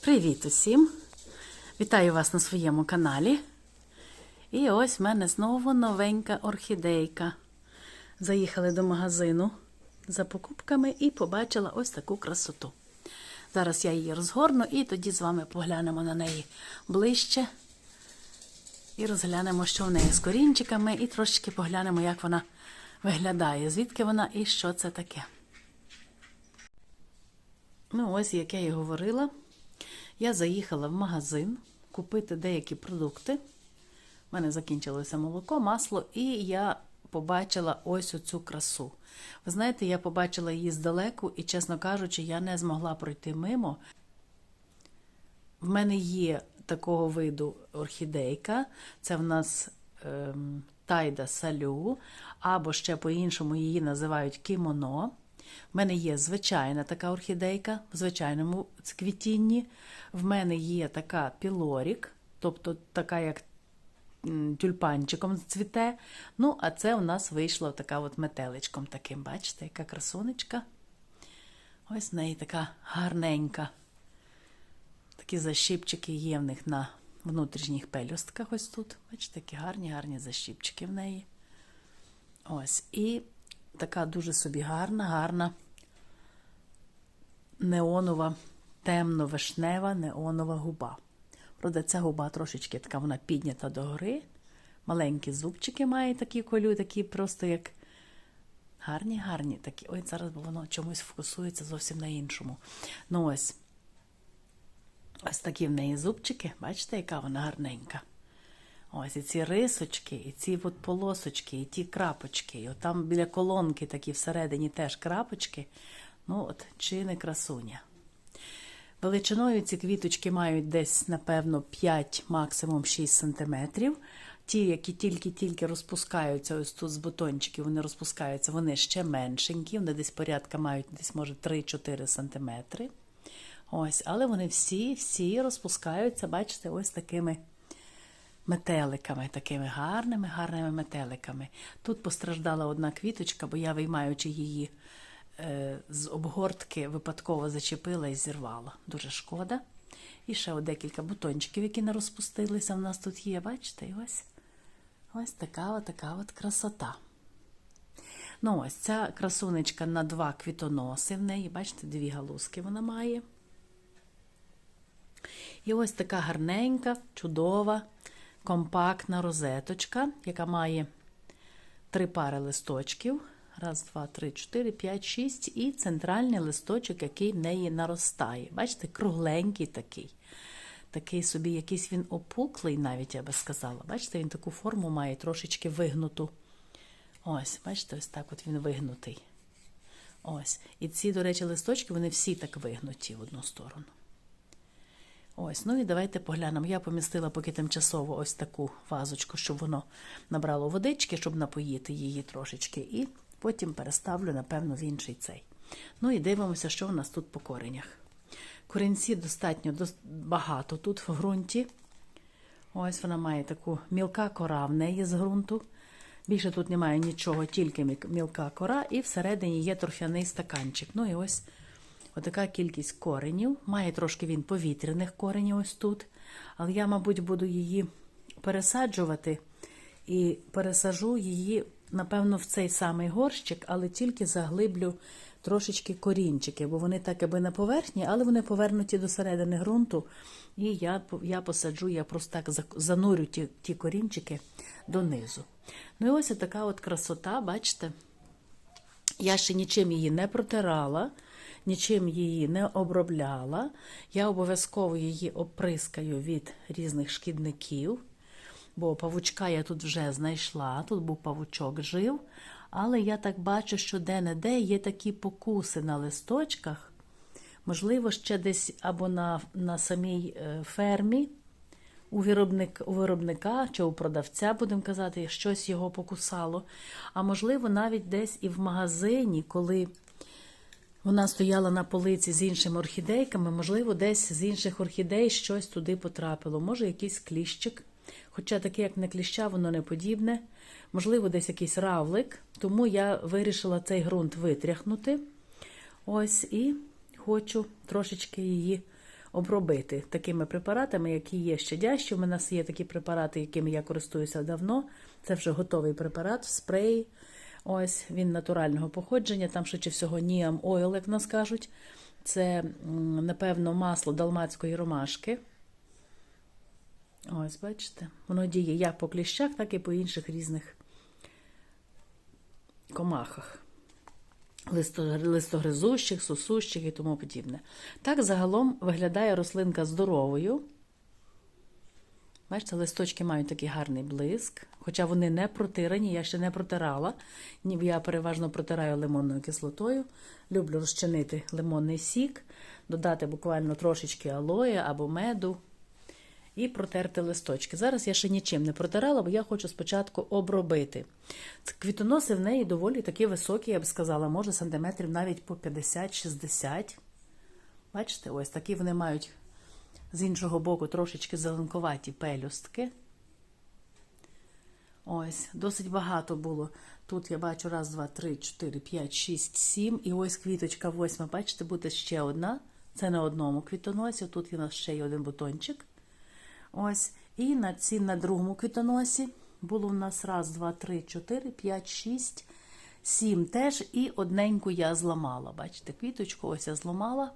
Привіт усім! Вітаю вас на своєму каналі. І ось в мене знову новенька орхідейка. Заїхали до магазину за покупками і побачила ось таку красоту. Зараз я її розгорну і тоді з вами поглянемо на неї ближче. І розглянемо, що в неї з корінчиками, і трошечки поглянемо, як вона виглядає, звідки вона і що це таке. Ну, ось, як я і говорила, я заїхала в магазин купити деякі продукти. У мене закінчилося молоко, масло, і я побачила ось оцю красу. Ви знаєте, я побачила її здалеку, і, чесно кажучи, я не змогла пройти мимо. В мене є такого виду орхідейка. Це в нас ем, тайда салю, або ще по-іншому її називають кімоно. В мене є звичайна така орхідейка в звичайному цвітінні. В мене є така пілорік, тобто така, як тюльпанчиком цвіте. Ну, а це у нас вийшло така от метеличком таким. Бачите, яка красунечка. Ось в неї така гарненька. Такі защіпчики є в них на внутрішніх пелюстках. Ось тут. Бачите, такі гарні, гарні защіпчики в неї. Ось. І така дуже собі гарна, гарна неонова, темно-вишнева неонова губа. Правда, ця губа трошечки така вона піднята догори. Маленькі зубчики має такі колю, такі просто як гарні, гарні. такі. Ой, зараз воно чомусь фокусується зовсім на іншому. Ну ось. Ось такі в неї зубчики. Бачите, яка вона гарненька. Ось і ці рисочки, і ці от полосочки, і ті крапочки. І от там біля колонки такі всередині теж крапочки. Ну, от, чи не красуня. Величиною ці квіточки мають десь, напевно, 5, максимум 6 сантиметрів. Ті, які тільки-тільки розпускаються, ось тут з бутончиків, вони розпускаються, вони ще меншенькі, вони десь порядка мають десь, може, 3-4 сантиметри. Ось, але вони всі, всі розпускаються, бачите, ось такими метеликами, такими гарними, гарними метеликами. Тут постраждала одна квіточка, бо я, виймаючи її е, з обгортки, випадково зачепила і зірвала. Дуже шкода. І ще декілька бутончиків, які не розпустилися, в нас тут є, бачите, і ось, ось така от, така от красота. Ну, ось ця красунечка на два квітоноси в неї, бачите, дві галузки вона має. І ось така гарненька, чудова, компактна розеточка, яка має три пари листочків. Раз, два, три, чотири, п'ять, шість. І центральний листочок, який в неї наростає. Бачите, кругленький такий. Такий собі якийсь він опуклий, навіть я би сказала. Бачите, він таку форму має трошечки вигнуту. Ось, бачите, ось так от він вигнутий. Ось. І ці, до речі, листочки, вони всі так вигнуті в одну сторону. Ось, ну і давайте поглянемо. Я помістила поки тимчасово ось таку вазочку, щоб воно набрало водички, щоб напоїти її трошечки. І потім переставлю, напевно, в інший цей. Ну і дивимося, що у нас тут по коренях. Корінці достатньо багато тут в ґрунті. Ось вона має таку мілка кора в неї з ґрунту. Більше тут немає нічого, тільки мілка кора, і всередині є торфяний стаканчик. Ну і ось Отака кількість коренів. Має трошки він повітряних коренів ось тут. Але я, мабуть, буду її пересаджувати і пересажу її, напевно, в цей самий горщик, але тільки заглиблю трошечки корінчики, бо вони так аби на поверхні, але вони повернуті до середини ґрунту. І я, я посаджу, я просто так занурю ті, ті корінчики донизу. Ну і ось така от красота, бачите? Я ще нічим її не протирала, нічим її не обробляла. Я обов'язково її оприскаю від різних шкідників, бо павучка я тут вже знайшла, тут був павучок жив. Але я так бачу, що де-не-де є такі покуси на листочках. Можливо, ще десь або на, на самій е, фермі у, виробник, у виробника чи у продавця, будемо казати, щось його покусало. А можливо, навіть десь і в магазині, коли вона стояла на полиці з іншими орхідейками, можливо, десь з інших орхідей щось туди потрапило. Може, якийсь кліщик. Хоча таке, як не кліща, воно не подібне. Можливо, десь якийсь равлик. Тому я вирішила цей ґрунт витряхнути. Ось і хочу трошечки її обробити такими препаратами, які є щадящі. У мене є такі препарати, якими я користуюся давно. Це вже готовий препарат в спреї. Ось він натурального походження. Там швидше всього Ніам Ойл, як нас кажуть. Це, напевно, масло далмацької ромашки. Ось, бачите, воно діє як по кліщах, так і по інших різних комахах. Листогризущих, сосущих і тому подібне. Так загалом виглядає рослинка здоровою. Бачите, листочки мають такий гарний блиск, хоча вони не протирані, я ще не протирала. Я переважно протираю лимонною кислотою. Люблю розчинити лимонний сік, додати буквально трошечки алоє або меду і протерти листочки. Зараз я ще нічим не протирала, бо я хочу спочатку обробити. Квітоноси в неї доволі такі високі, я б сказала, може сантиметрів навіть по 50-60. Бачите, ось такі вони мають з іншого боку трошечки зеленкуваті пелюстки. Ось, досить багато було. Тут я бачу раз, два, три, чотири, п'ять, шість, сім. І ось квіточка восьма. Бачите, буде ще одна. Це на одному квітоносі. Тут є у нас ще й один бутончик. Ось. І на ці на другому квітоносі було в нас раз, два, три, чотири, п'ять, шість, сім теж. І одненьку я зламала. Бачите, квіточку ось я зламала.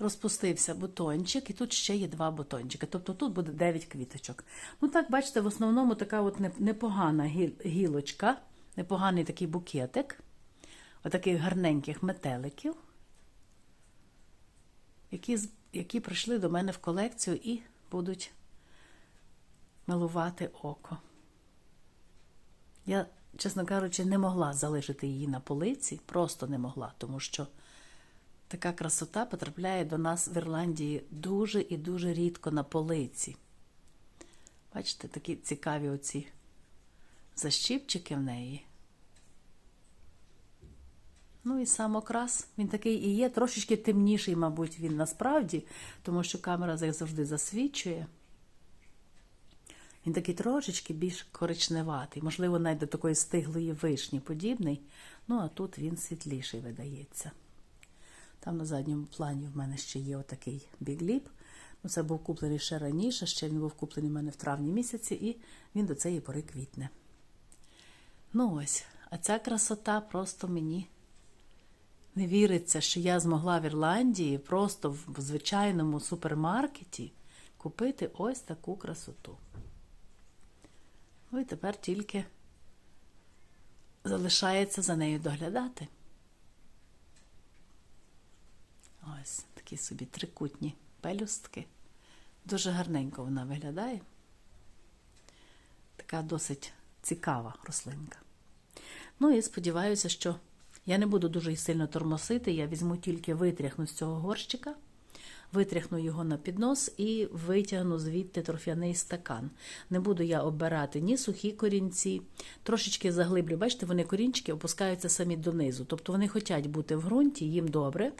Розпустився бутончик, і тут ще є два бутончики. Тобто тут буде 9 квіточок. Ну так, бачите, в основному така от непогана гілочка, непоганий такий букетик, отаких гарненьких метеликів, які, які прийшли до мене в колекцію і будуть милувати око. Я, чесно кажучи, не могла залишити її на полиці, просто не могла, тому що. Така красота потрапляє до нас в Ірландії дуже і дуже рідко на полиці. Бачите, такі цікаві оці защіпчики в неї. Ну і сам окрас, він такий і є, трошечки темніший, мабуть, він насправді, тому що камера завжди засвічує. Він такий трошечки більш коричневатий, можливо, навіть до такої стиглої вишні подібний. Ну, а тут він світліший видається. Там на задньому плані в мене ще є отакий бігліп. Ну, це був куплений ще раніше, ще він був куплений в мене в травні місяці, і він до цієї пори квітне. Ну ось, а ця красота просто мені не віриться, що я змогла в Ірландії просто в звичайному супермаркеті купити ось таку красоту. Ну і тепер тільки залишається за нею доглядати. Ось такі собі трикутні пелюстки. Дуже гарненько вона виглядає. Така досить цікава рослинка. Ну і сподіваюся, що я не буду дуже сильно тормосити, я візьму тільки витряхну з цього горщика, витряхну його на піднос і витягну звідти торфяний стакан. Не буду я обирати ні сухі корінці, трошечки заглиблю. Бачите, вони корінчики опускаються самі донизу. Тобто вони хочуть бути в ґрунті, їм добре.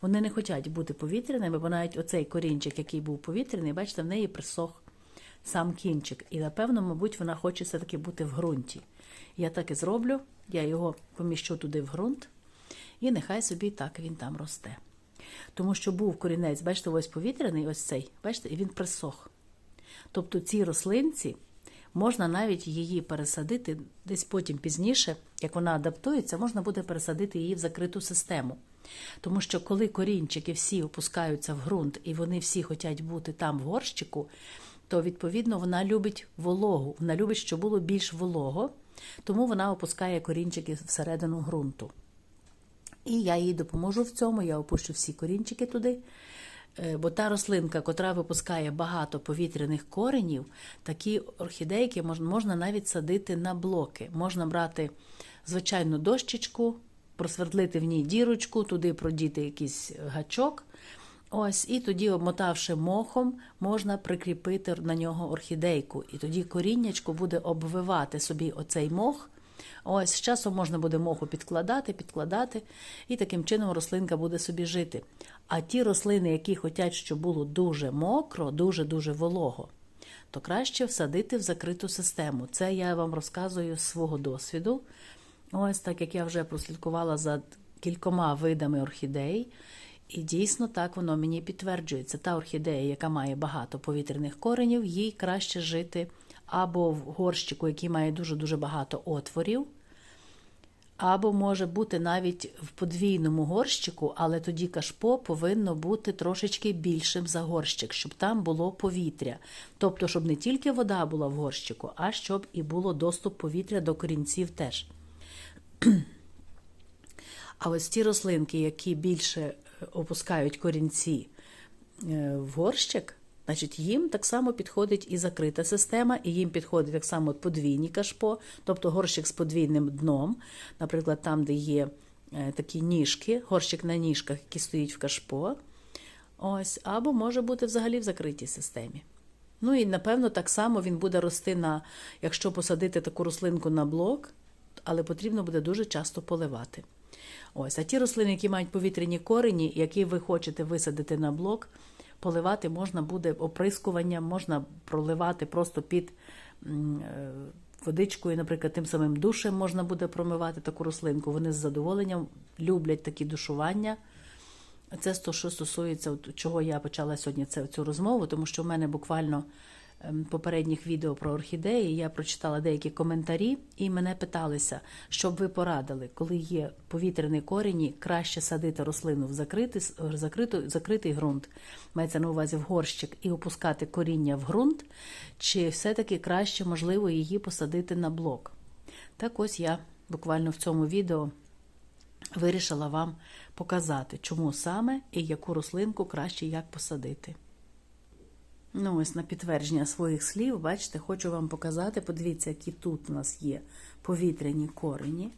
Вони не хочуть бути повітряними, бо навіть оцей корінчик, який був повітряний, бачите, в неї присох сам кінчик. І, напевно, мабуть, вона хоче все-таки бути в ґрунті. Я так і зроблю, я його поміщу туди в ґрунт, і нехай собі так він там росте. Тому що був корінець, бачите, ось повітряний, ось цей, бачите, і він присох. Тобто ці рослинці можна навіть її пересадити десь потім пізніше, як вона адаптується, можна буде пересадити її в закриту систему. Тому що коли корінчики всі опускаються в ґрунт і вони всі хочуть бути там в горщику, то відповідно вона любить вологу. Вона любить, щоб було більш волого, тому вона опускає корінчики всередину ґрунту. І я їй допоможу в цьому, я опущу всі корінчики туди. Е, Бо та рослинка, котра випускає багато повітряних коренів, такі орхідейки можна навіть садити на блоки. Можна брати звичайну дощечку, просвердлити в ній дірочку, туди продіти якийсь гачок. Ось, і тоді, обмотавши мохом, можна прикріпити на нього орхідейку. І тоді коріннячко буде обвивати собі оцей мох. Ось з часом можна буде моху підкладати, підкладати, і таким чином рослинка буде собі жити. А ті рослини, які хочуть, щоб було дуже мокро, дуже-дуже волого, то краще всадити в закриту систему. Це я вам розказую з свого досвіду. Ось так як я вже прослідкувала за кількома видами орхідей. І дійсно так воно мені підтверджується. Та орхідея, яка має багато повітряних коренів, їй краще жити або в горщику, який має дуже-дуже багато отворів, або може бути навіть в подвійному горщику, але тоді кашпо повинно бути трошечки більшим за горщик, щоб там було повітря. Тобто, щоб не тільки вода була в горщику, а щоб і було доступ повітря до корінців теж. А ось ті рослинки, які більше е, опускають корінці е, в горщик, значить їм так само підходить і закрита система, і їм підходить так само подвійні кашпо, тобто горщик з подвійним дном, наприклад, там, де є е, такі ніжки, горщик на ніжках, які стоїть в кашпо. Ось, або може бути взагалі в закритій системі. Ну і напевно так само він буде рости на, якщо посадити таку рослинку на блок, але потрібно буде дуже часто поливати. Ось, а ті рослини, які мають повітряні корені, які ви хочете висадити на блок, поливати можна буде оприскуванням, можна проливати просто під е, водичкою, наприклад, тим самим душем можна буде промивати таку рослинку. Вони з задоволенням люблять такі душування. Це що стосується, от чого я почала сьогодні цю розмову, тому що в мене буквально попередніх відео про орхідеї я прочитала деякі коментарі, і мене питалися, щоб ви порадили, коли є повітряні корені, краще садити рослину в закритий, закритий, закритий ґрунт, мається на увазі в горщик, і опускати коріння в ґрунт, чи все-таки краще, можливо, її посадити на блок. Так ось я буквально в цьому відео вирішила вам показати, чому саме і яку рослинку краще як посадити. Ну, ось на підтвердження своїх слів, бачите, хочу вам показати. Подивіться, які тут у нас є повітряні корені.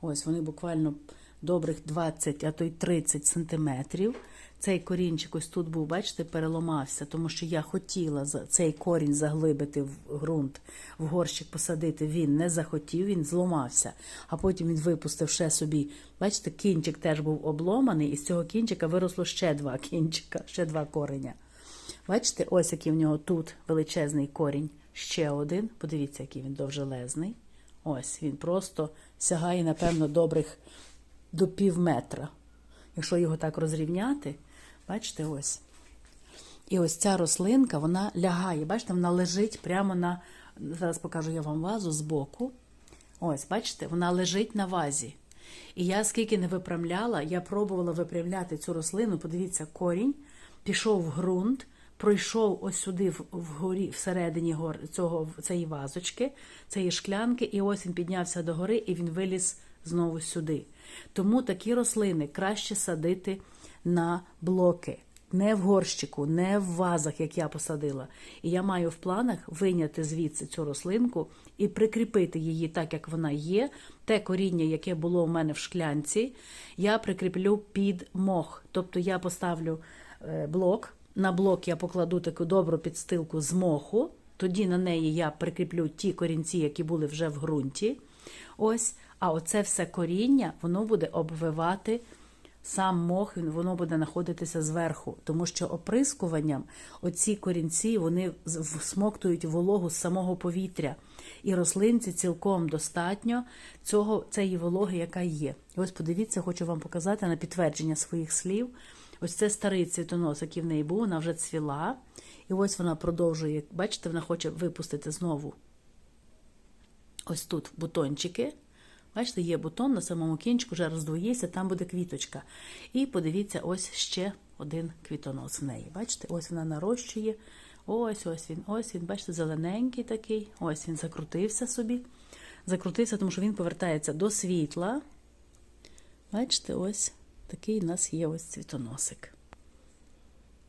Ось вони буквально добрих 20, а то й 30 сантиметрів. Цей корінчик ось тут був, бачите, переломався, тому що я хотіла цей корінь заглибити в ґрунт, в горщик посадити. Він не захотів, він зламався. А потім він випустив ще собі. Бачите, кінчик теж був обломаний, і з цього кінчика виросло ще два кінчика, ще два кореня. Бачите, ось який в нього тут величезний корінь. Ще один. Подивіться, який він довжелезний. Ось він просто сягає, напевно, добрих до пів метра. Якщо його так розрівняти, бачите, ось. І ось ця рослинка, вона лягає. Бачите, вона лежить прямо на. Зараз покажу я вам вазу збоку. Ось, бачите, вона лежить на вазі. І я скільки не випрямляла, я пробувала випрямляти цю рослину. Подивіться, корінь пішов в ґрунт, пройшов ось сюди вгорі, всередині гор, цього, цієї вазочки, цієї шклянки, і ось він піднявся до гори і він виліз знову сюди. Тому такі рослини краще садити на блоки. Не в горщику, не в вазах, як я посадила. І я маю в планах виняти звідси цю рослинку і прикріпити її так, як вона є. Те коріння, яке було у мене в шклянці, я прикріплю під мох. Тобто я поставлю е, блок. На блок я покладу таку добру підстилку з моху, тоді на неї я прикріплю ті корінці, які були вже в ґрунті. Ось, а оце все коріння, воно буде обвивати сам мох, воно буде знаходитися зверху, тому що оприскуванням оці корінці вони всмоктують вологу з самого повітря. І рослинці цілком достатньо цього, цієї вологи, яка є. Ось подивіться, хочу вам показати на підтвердження своїх слів. Ось це старий цвітонос, який в неї був, вона вже цвіла. І ось вона продовжує, бачите, вона хоче випустити знову ось тут бутончики. Бачите, є бутон на самому кінчику, вже роздвоївся, там буде квіточка. І подивіться, ось ще один квітонос в неї. Бачите, ось вона нарощує. Ось ось він, ось він, бачите, зелененький такий. Ось він закрутився собі. Закрутився, тому що він повертається до світла. Бачите, ось такий у нас є ось цвітоносик.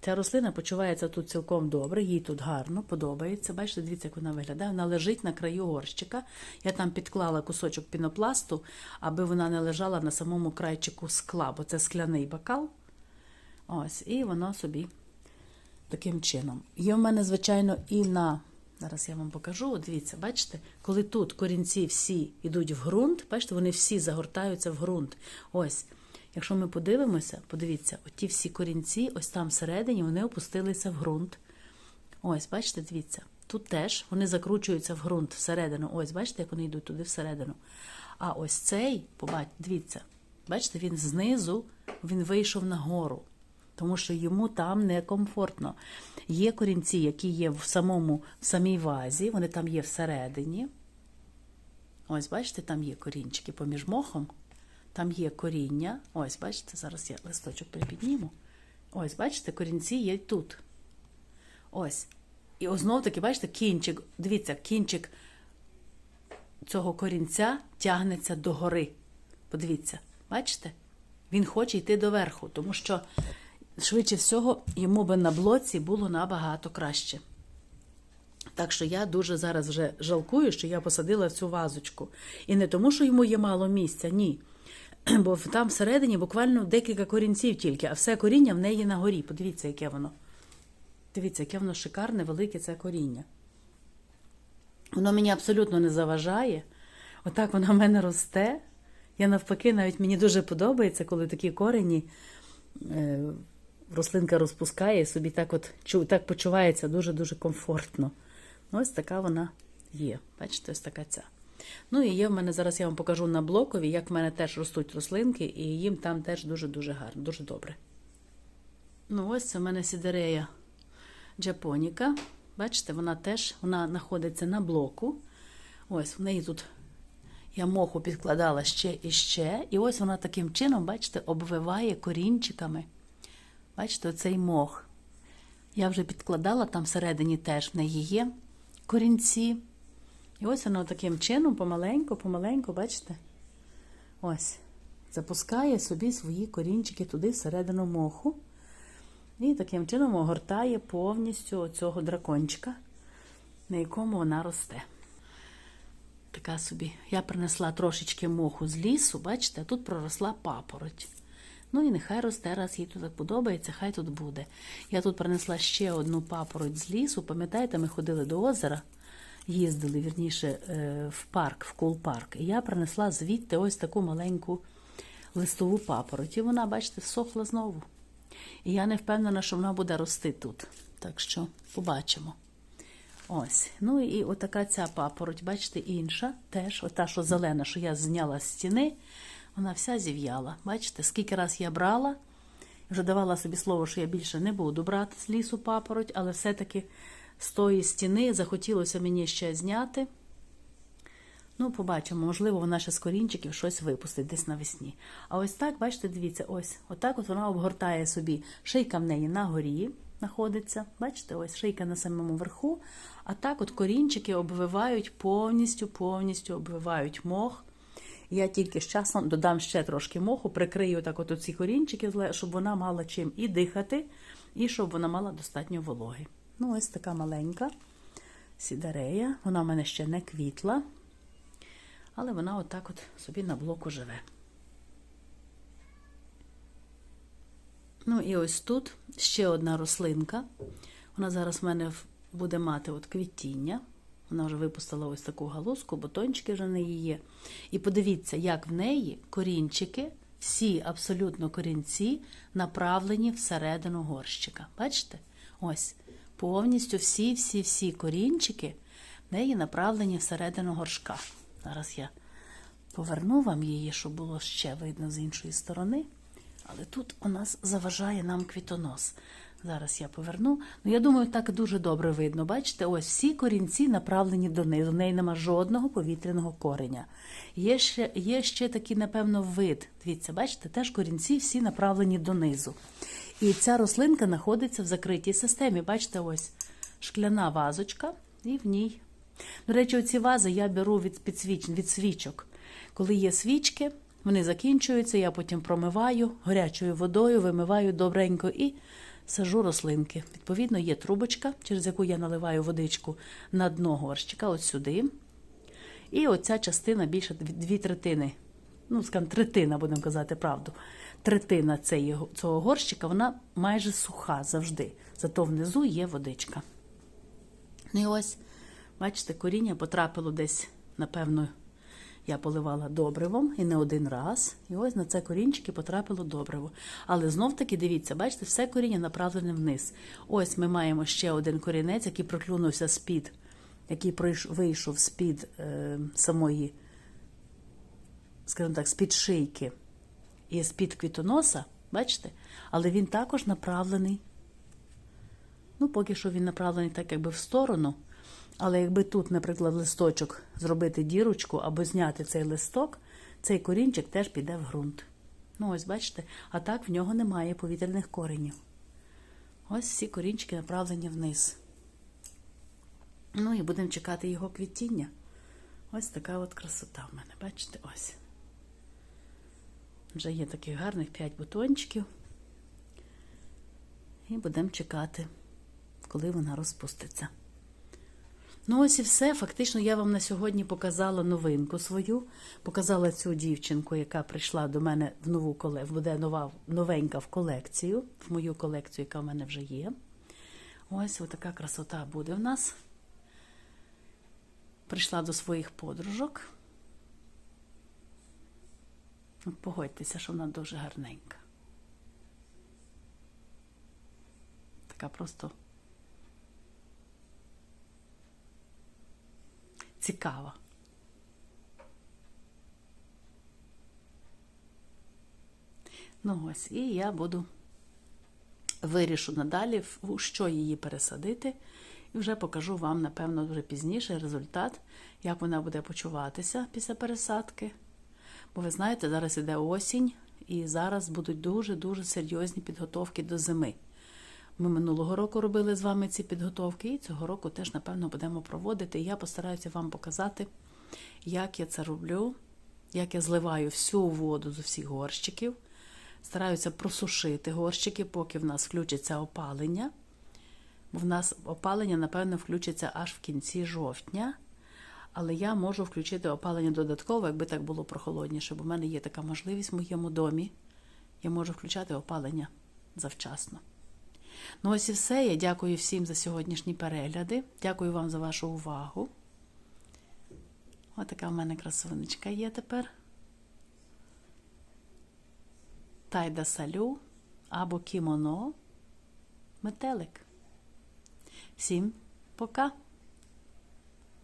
Ця рослина почувається тут цілком добре, їй тут гарно, подобається. Бачите, дивіться, як вона виглядає. Вона лежить на краю горщика. Я там підклала кусочок пінопласту, аби вона не лежала на самому крайчику скла, бо це скляний бокал. Ось, і воно собі таким чином. Є в мене, звичайно, і на. Зараз я вам покажу. От дивіться, бачите, коли тут корінці всі йдуть в ґрунт, бачите, вони всі загортаються в ґрунт. Ось. Якщо ми подивимося, подивіться, оті всі корінці, ось там всередині, вони опустилися в ґрунт. Ось, бачите, дивіться, тут теж вони закручуються в ґрунт всередину. Ось, бачите, як вони йдуть туди всередину. А ось цей, побачите, дивіться, бачите, він знизу він вийшов нагору. тому що йому там некомфортно. Є корінці, які є в самому в самій вазі, вони там є всередині. Ось, бачите, там є корінчики поміж мохом. Там є коріння. Ось, бачите, зараз я листочок припідніму. Ось, бачите, корінці є тут. Ось. І знов таки, бачите, кінчик. Дивіться, кінчик цього корінця тягнеться догори. Подивіться, бачите? Він хоче йти доверху, тому що, швидше всього, йому би на блоці було набагато краще. Так що я дуже зараз вже жалкую, що я посадила цю вазочку. І не тому, що йому є мало місця, ні. Бо там всередині буквально декілька корінців тільки, а все коріння в неї на горі. Подивіться, яке воно. Дивіться, яке воно шикарне, велике це коріння. Воно мені абсолютно не заважає. Отак воно в мене росте. Я навпаки, навіть мені дуже подобається, коли такі корені е, рослинка розпускає і собі так от так почувається дуже-дуже комфортно. Ось така вона є. Бачите, ось така ця. Ну і є в мене зараз я вам покажу на блокові, як в мене теж ростуть рослинки, і їм там теж дуже-дуже гарно, дуже добре. Ну, ось це в мене сідерея Джапоніка. Бачите, вона теж вона знаходиться на блоку. Ось в неї тут я моху підкладала ще і ще. І ось вона таким чином, бачите, обвиває корінчиками. Бачите, оцей мох. Я вже підкладала, там всередині теж в неї є корінці. І ось вона таким чином, помаленьку, помаленьку, бачите? Ось, запускає собі свої корінчики туди всередину моху. І таким чином огортає повністю цього дракончика, на якому вона росте. Така собі. Я принесла трошечки моху з лісу, бачите, тут проросла папороть. Ну і нехай росте, раз їй тут подобається, хай тут буде. Я тут принесла ще одну папороть з лісу. Пам'ятаєте, ми ходили до озера, їздили вірніше е, в парк, в кул-парк. І я принесла звідти ось таку маленьку листову папороть. І вона, бачите, всохла знову. І я не впевнена, що вона буде рости тут. Так що побачимо. Ось. Ну і отака ця папороть, бачите, інша, теж, ота, що зелена, що я зняла з стіни, вона вся зів'яла. Бачите, скільки раз я брала, вже давала собі слово, що я більше не буду брати з лісу папороть, але все-таки з тої стіни захотілося мені ще зняти. Ну, побачимо, можливо, вона ще з корінчиків щось випустить десь навесні. А ось так, бачите, дивіться, ось отак от вона обгортає собі. Шийка в неї на горі знаходиться. Бачите, ось шийка на самому верху. А так от корінчики обвивають повністю, повністю обвивають мох. Я тільки з часом додам ще трошки моху, прикрию так от ці корінчики, щоб вона мала чим і дихати, і щоб вона мала достатньо вологи. Ну, ось така маленька сідарея. Вона в мене ще не квітла. Але вона отак от собі на блоку живе. Ну і ось тут ще одна рослинка. Вона зараз в мене буде мати от квітіння. Вона вже випустила ось таку галузку, бутончики вже в неї є. І подивіться, як в неї корінчики, всі абсолютно корінці, направлені всередину горщика. Бачите? Ось. Повністю всі-всі-всі корінчики в неї направлені всередину горшка. Зараз я поверну вам її, щоб було ще видно з іншої сторони. Але тут у нас заважає нам квітонос. Зараз я поверну. Ну, я думаю, так дуже добре видно. Бачите, ось всі корінці направлені донизу. В неї нема жодного повітряного кореня. Є ще, є ще такий, напевно, вид. Дивіться, бачите, теж корінці всі направлені донизу. І ця рослинка знаходиться в закритій системі. Бачите, ось шкляна вазочка, і в ній. До речі, оці вази я беру від, підсвіч... від свічок. Коли є свічки, вони закінчуються, я потім промиваю гарячою водою, вимиваю добренько і сажу рослинки. Відповідно, є трубочка, через яку я наливаю водичку на дно горщика, от сюди. І оця частина більше дві третини. Ну, скажімо, третина, будемо казати правду. Третина цього, цього горщика, вона майже суха завжди. Зато внизу є водичка. Ну і ось, бачите, коріння потрапило десь, напевно, я поливала добривом і не один раз. І ось на це корінчики потрапило добриво. Але знов таки, дивіться, бачите, все коріння направлене вниз. Ось ми маємо ще один корінець, який проклюнувся з-під, який вийшов з-під е, самої, скажімо так, з-під шийки і з-під квітоноса. Бачите? Але він також направлений. Ну, поки що він направлений так, якби в сторону. Але якби тут, наприклад, листочок зробити дірочку або зняти цей листок, цей корінчик теж піде в ґрунт. Ну, ось бачите, а так в нього немає повітряних коренів. Ось всі корінчики направлені вниз. Ну і будемо чекати його квітіння. Ось така от красота в мене, бачите, ось. Вже є таких гарних 5 бутончиків. І будемо чекати, коли вона розпуститься. Ну, ось і все. Фактично, я вам на сьогодні показала новинку свою. Показала цю дівчинку, яка прийшла до мене в нову колекцію, буде нова, новенька в колекцію, в мою колекцію, яка в мене вже є. Ось така красота буде в нас. Прийшла до своїх подружок. От Погодьтеся, що вона дуже гарненька. Така просто цікава. Ну ось, і я буду вирішу надалі, у що її пересадити, і вже покажу вам, напевно, вже пізніше результат, як вона буде почуватися після пересадки. Бо ви знаєте, зараз іде осінь, і зараз будуть дуже-дуже серйозні підготовки до зими. Ми минулого року робили з вами ці підготовки, і цього року теж, напевно, будемо проводити. Я постараюся вам показати, як я це роблю, як я зливаю всю воду з усіх горщиків. Стараюся просушити горщики, поки в нас включиться опалення. Бо в нас опалення, напевно, включиться аж в кінці жовтня. Але я можу включити опалення додатково, якби так було прохолодніше, бо в мене є така можливість в моєму домі. Я можу включати опалення завчасно. Ну, ось і все. Я дякую всім за сьогоднішні перегляди. Дякую вам за вашу увагу. Ось така в мене красунечка є тепер. Тайда салю або кімоно. Метелик. Всім пока!